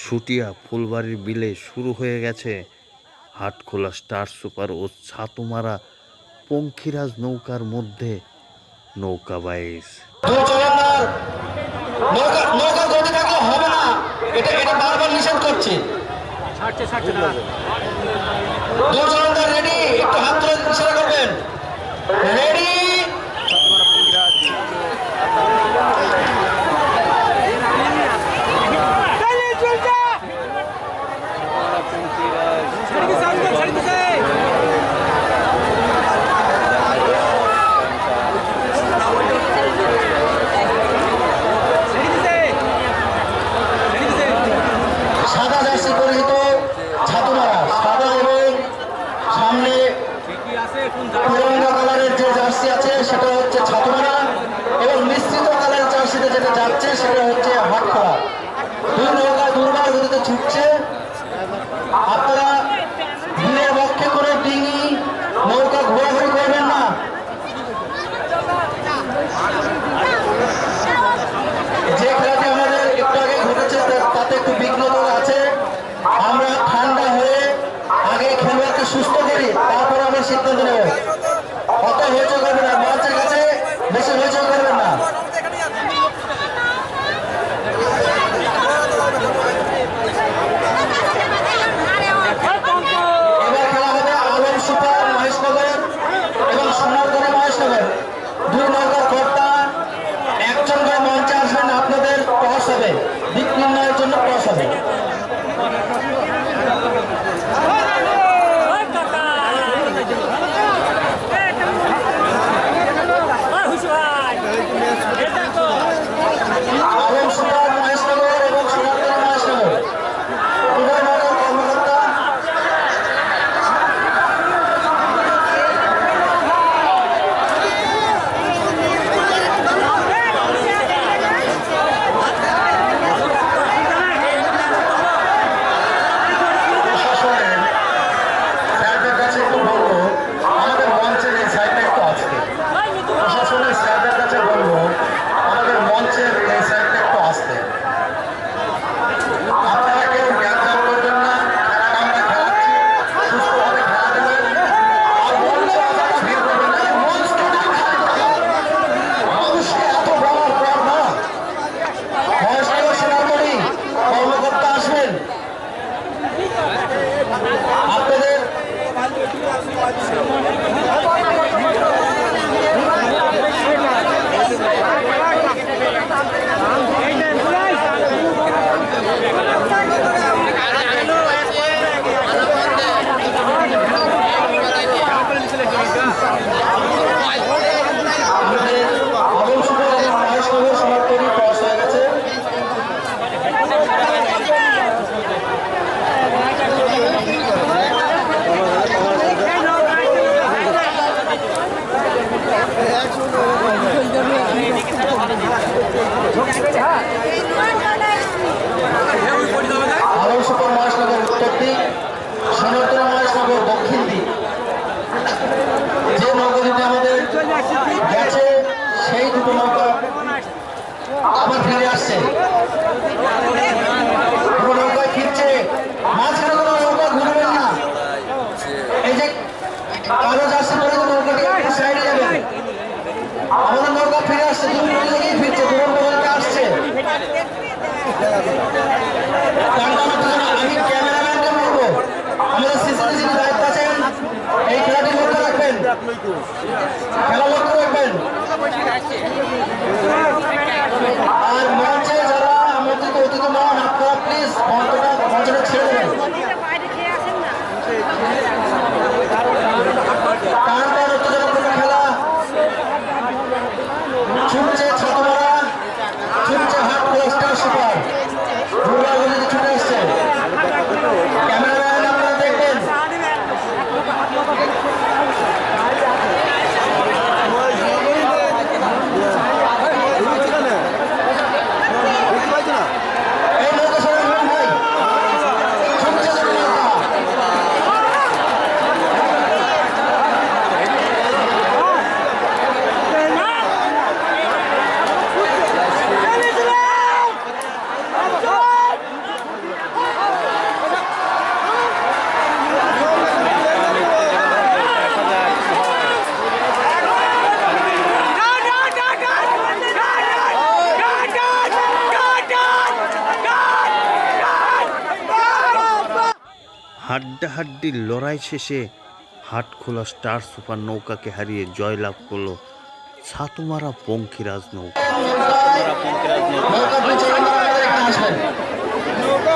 সুটিয়া ফুলবাড়ির বিলে শুরু হয়ে গেছে হাটখোলা স্টার সুপার ও ছাতুমারা পঙ্খিরাজ নৌকার মধ্যে নৌকা বাইস এটা এটা বারবার নিষেধ করছে। ছাড়ছে ছাড়ছে না কমলা কালারের যে জার্সি আছে, সেটা হচ্ছে ছাতুমারা এবং মিশ্রিত কালারের জার্সিতে যেটা যাচ্ছে, সেটা হচ্ছে হাটখোলা দুই নৌকা দুর্বার গতিতে ছুটছে। আপনারা আপনাদের কাগজ আসছে পরে তো নৌকাটি সাইডে যাবে আমাদের নৌকা ফিরে আসছে দুপুর থেকেই ফিরছে দুপুর পর্যন্ত আসছে। মানে আমি ক্যামেরাম্যানকে বলব, আমাদের সিসিটিভি দায়িত্ব আছেন এই খেলাটি লক্ষ্য রাখবেন। হাড্ডাহাড্ডির লড়াই শেষে হাটখোলা স্টার সুপার নৌকাকে হারিয়ে জয়লাভ করল ছাতুমারা পঙ্খিরাজ নৌকা। নৌকা